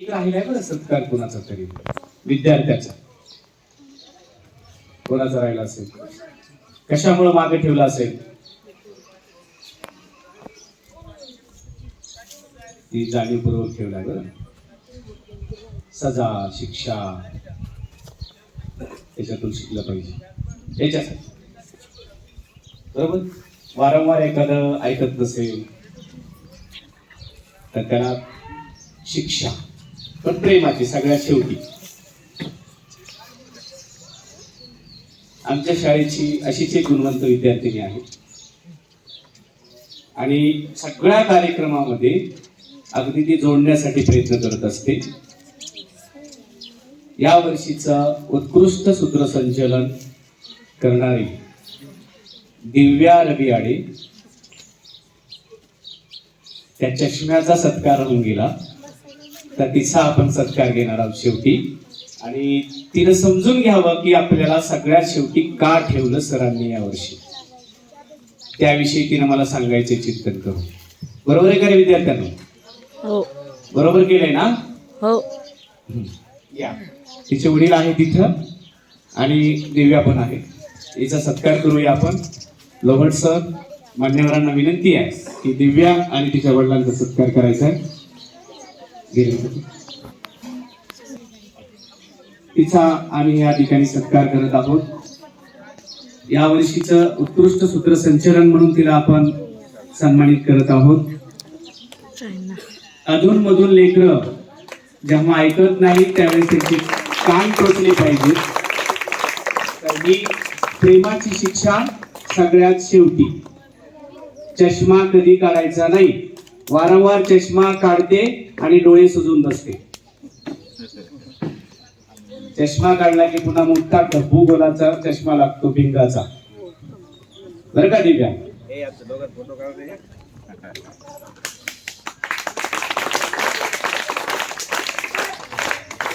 राहिलाय बरं सत्कार कोणाचा तरी? विद्यार्थ्याचा. कोणाचा राहिला असेल? कशामुळे मागे ठेवला असेल? ती जाणीवपूर्वक ठेवलाय बरं. सजा शिक्षा त्याच्यातून शिकलं पाहिजे. याच्यासाठी. बरोबर वारंवार एखादं ऐकत नसेल तर त्याला शिक्षा. पण प्रेमाची सगळ्यात शेवटी. आमच्या शाळेची अशीच एक गुणवंत विद्यार्थिनी आहे. आणि सगळ्या कार्यक्रमामध्ये अगदी ती जोडण्यासाठी प्रयत्न करत असते. या वर्षीचं उत्कृष्ट सूत्रसंचलन करणारी दिव्या रवियाडे त्या चष्म्याचा सत्कार होऊन गेला. तर तिचा आपण सत्कार घेणार आहोत शेवटी. आणि तिनं समजून घ्यावं की आपल्याला सगळ्यात शेवटी का ठेवलं सरांनी यावर्षी. त्याविषयी तिनं मला सांगायचे चिंतन करू बरोबर आहे का रे विद्यार्थ्यांना? हो. बरोबर केलंय ना? हो. या. तिचे वडील आहे तिथं आणि दिव्या पण आहे हिचा सत्कार करूया आपण. लोभट सर मान्यवरांना विनंती आहे की दिव्या आणि तिच्या वडिलांचा सत्कार करायचा आहे. तिचा आम्ही या ठिकाणी सत्कार करत आहोत. या वर्षीचं उत्कृष्ट सूत्रसंचलन म्हणून तिला आपण सन्मानित करत आहोत. अधून मधून लेकर जेव्हा ऐकत नाही त्यावेळेस त्यांची कान टोचले पाहिजे. तर ही प्रेमाची शिक्षा सगळ्यात शेवटी. चष्मा कधी काढायचा नाही वारंवार चष्मा काढते आणि डोळे सुजून बसते. चष्मा काढला की पुन्हा मोठा डब्बू गोलाचा चष्मा लागतो भिंगाचा. बरं का दिव्या?